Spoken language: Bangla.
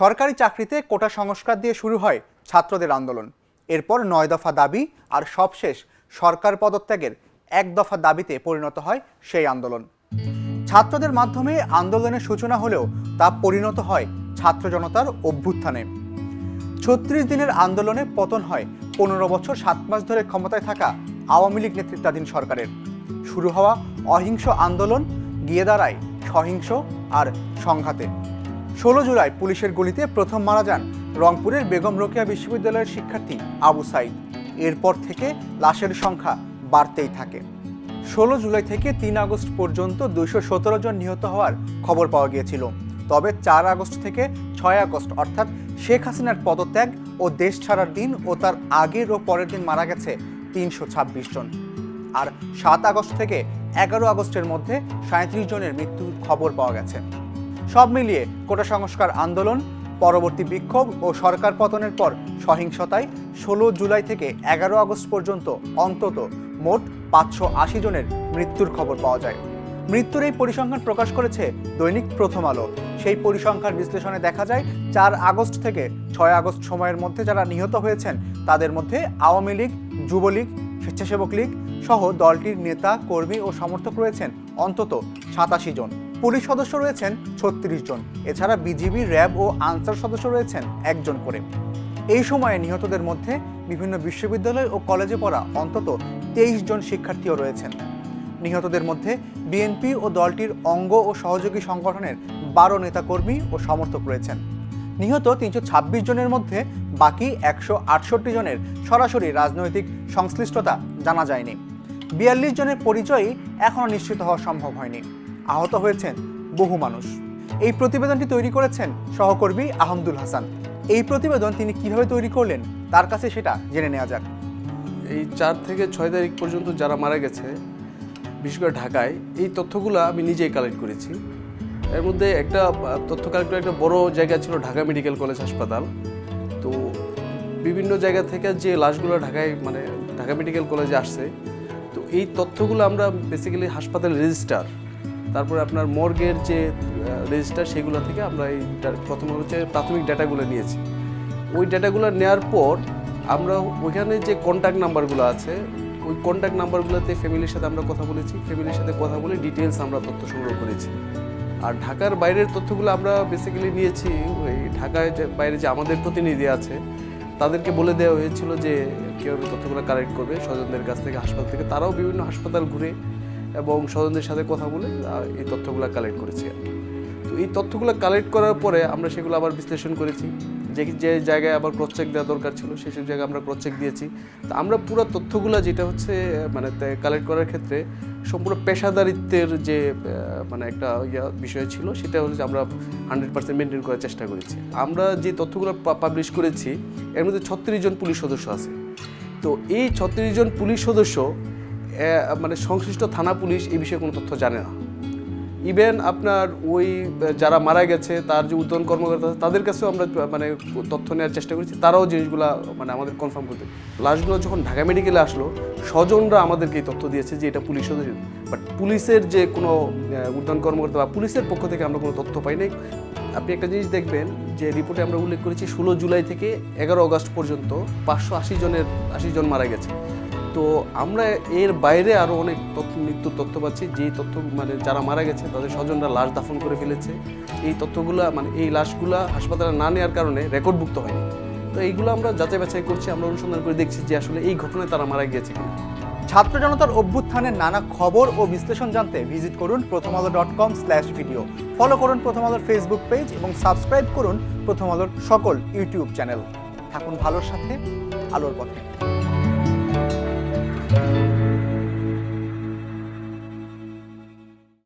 সরকারি চাকরিতে কোটা সংস্কার দিয়ে শুরু হয় ছাত্রদের আন্দোলন। এরপর নয় দফা দাবি আর সবশেষ সরকার পদত্যাগের এক দফা দাবিতে পরিণত হয় সেই আন্দোলন। ছাত্রদের মাধ্যমে আন্দোলনের সূচনা হলেও তা পরিণত হয় ছাত্র জনতার অভ্যুত্থানে। ছত্রিশ দিনের আন্দোলনে পতন হয় পনেরো বছর সাত মাস ধরে ক্ষমতায় থাকা আওয়ামী লীগ নেতৃত্বাধীন সরকারের। শুরু হওয়া অহিংস আন্দোলন গিয়ে দাঁড়ায় সহিংস আর সংঘাতে। ষোলো জুলাই পুলিশের গুলিতে প্রথম মারা যান রংপুরের বেগম রোকেয়া বিশ্ববিদ্যালয়ের শিক্ষার্থী আবু সাইদ। এরপর থেকে লাশের সংখ্যা বাড়তেই থাকে। ষোলো জুলাই থেকে তিন আগস্ট পর্যন্ত দুইশো সতেরো জন নিহত হওয়ার খবর পাওয়া গিয়েছিল। তবে চার আগস্ট থেকে ছয় আগস্ট, অর্থাৎ শেখ হাসিনার পদত্যাগ ও দেশ ছাড়ার দিন ও তার আগের ও পরের দিন মারা গেছে তিনশো ছাব্বিশ জন। আর সাত আগস্ট থেকে এগারো আগস্টের মধ্যে সাঁত্রিশ জনের মৃত্যুর খবর পাওয়া গেছে। সব মিলিয়ে কোটা সংস্কার আন্দোলন, পরবর্তী বিক্ষোভ ও সরকার পতনের পর সহিংসতায় ষোলো জুলাই থেকে এগারো আগস্ট পর্যন্ত অন্তত মোট পাঁচশো আশি জনের মৃত্যুর খবর পাওয়া যায়। মৃত্যুর এই পরিসংখ্যান প্রকাশ করেছে দৈনিক প্রথম আলো। সেই পরিসংখ্যান বিশ্লেষণে দেখা যায়, চার আগস্ট থেকে ছয় আগস্ট সময়ের মধ্যে যারা নিহত হয়েছেন, তাদের মধ্যে আওয়ামী লীগ, যুবলীগ, স্বেচ্ছাসেবক লীগ সহ দলটির নেতা, কর্মী ও সমর্থক রয়েছেন অন্তত সাতাশি জন। পুলিশ সদস্য রয়েছেন ছত্রিশ জন। এছাড়া বিজিবি, র্যাব ও আনসার সদস্য রয়েছেন একজন করে। এই সময়ে নিহতদের মধ্যে বিভিন্ন বিশ্ববিদ্যালয় ও কলেজে পড়া অন্তত তেইশ জন শিক্ষার্থীও রয়েছেন। নিহতদের মধ্যে বিএনপি ও দলটির অঙ্গ ও সহযোগী সংগঠনের বারো নেতাকর্মী ও সমর্থক রয়েছেন। নিহত তিনশো ছাব্বিশ জনের মধ্যে বাকি একশো আটষট্টি জনের সরাসরি রাজনৈতিক সংশ্লিষ্টতা জানা যায়নি। বিয়াল্লিশ জনের পরিচয়ই এখনও নিশ্চিত হওয়া সম্ভব হয়নি। আহত হয়েছেন বহু মানুষ। এই প্রতিবেদনটি তৈরি করেছেন সহকর্মী আহমদুল হাসান। এই প্রতিবেদন তিনি কীভাবে তৈরি করলেন, তার কাছে সেটা জেনে নেওয়া যাক। এই চার থেকে ছয় তারিখ পর্যন্ত যারা মারা গেছে, বিশেষ করে ঢাকায়, এই তথ্যগুলো আমি নিজেই কালেক্ট করেছি। এর মধ্যে একটা তথ্য কালেক্ট করার একটা বড় জায়গা ছিল ঢাকা মেডিকেল কলেজ হাসপাতাল। তো বিভিন্ন জায়গা থেকে যে লাশগুলো ঢাকায় মানে ঢাকা মেডিকেল কলেজে আসছে, তো এই তথ্যগুলো আমরা বেসিক্যালি হাসপাতাল রেজিস্টার তারপরে আপনার মর্গের যে রেজিস্টার সেগুলো থেকে আমরা এই প্রথমে হচ্ছে প্রাথমিক ডাটাগুলো নিয়েছি। ওই ডাটাগুলো নেওয়ার পর আমরা ওইখানে যে কন্ট্যাক্ট নাম্বারগুলো আছে, ওই কন্ট্যাক্ট নাম্বারগুলোতে ফ্যামিলির সাথে আমরা কথা বলেছি। ফ্যামিলির সাথে কথা বলে ডিটেলস আমরা তথ্য সংগ্রহ করেছি। আর ঢাকার বাইরের তথ্যগুলো আমরা বেসিক্যালি নিয়েছি, ওই ঢাকায় যে, বাইরে যে আমাদের প্রতিনিধি আছে, তাদেরকে বলে দেওয়া হয়েছিল যে কীভাবে তথ্যগুলো কালেক্ট করবে, স্বজনদের কাছ থেকে, হাসপাতাল থেকে। তারাও বিভিন্ন হাসপাতাল ঘুরে এবং স্বজনদের সাথে কথা বলে এই তথ্যগুলো কালেক্ট করেছি আর। তো এই তথ্যগুলো কালেক্ট করার পরে আমরা সেগুলো আবার বিশ্লেষণ করেছি। যে যে জায়গায় আবার ক্রস চেক দেওয়া দরকার ছিল সেসব জায়গায় আমরা ক্রস চেক দিয়েছি। তো আমরা পুরো তথ্যগুলো যেটা হচ্ছে মানে কালেক্ট করার ক্ষেত্রে সম্পূর্ণ পেশাদারিত্বের যে মানে একটা ইয়া বিষয় ছিল, সেটা হচ্ছে আমরা হান্ড্রেড পার্সেন্ট মেনটেন করার চেষ্টা করেছি। আমরা যে তথ্যগুলো পাবলিশ করেছি, এর মধ্যে ছত্রিশ জন পুলিশ সদস্য আছে। তো এই ছত্রিশ জন পুলিশ সদস্য মানে সংশ্লিষ্ট থানা পুলিশ এই বিষয়ে কোনো তথ্য জানে না। ইভেন আপনার ওই, যারা মারা গেছে, তার যে উদ্যন কর্মকর্তা তাদের কাছেও আমরা মানে তথ্য নেওয়ার চেষ্টা করেছি, তারাও জিনিসগুলো মানে আমাদের কনফার্ম করতে। লাশগুলো যখন ঢাকা মেডিকেলে আসলো, স্বজনরা আমাদেরকে এই তথ্য দিয়েছে যে এটা পুলিশ বাট পুলিশের যে কোনো উদ্যান কর্মকর্তা বা পুলিশের পক্ষ থেকে আমরা কোনো তথ্য পাই নাই। আপনি একটা জিনিস দেখবেন, যে রিপোর্টে আমরা উল্লেখ করেছি, ষোলো জুলাই থেকে এগারো আগস্ট পর্যন্ত পাঁচশো আশি জনের, আশি জন মারা গেছে। তো আমরা এর বাইরে আরও অনেক তথ্য মৃত্যুর তথ্য পাচ্ছি। যেই তথ্য মানে যারা মারা গেছে, তাদের স্বজনরা লাশ দাফন করে ফেলেছে। এই তথ্যগুলা মানে এই লাশগুলা হাসপাতালে না নেওয়ার কারণে রেকর্ডভুক্ত হয়নি। তো এইগুলো আমরা যাচাই বাছাই করছি, আমরা অনুসন্ধান করে দেখছি যে আসলে এই ঘটনায় তারা মারা গিয়েছে কিনা। ছাত্র জনতার অভ্যুত্থানের নানা খবর ও বিশ্লেষণ জানতে ভিজিট করুন Prothom Alo dot com slash video. Follow করুন প্রথম আলোর ফেসবুক পেজ এবং সাবস্ক্রাইব করুন প্রথম আলোর সকল ইউটিউব চ্যানেল। থাকুন ভালোর সাথে, আলোর পথে।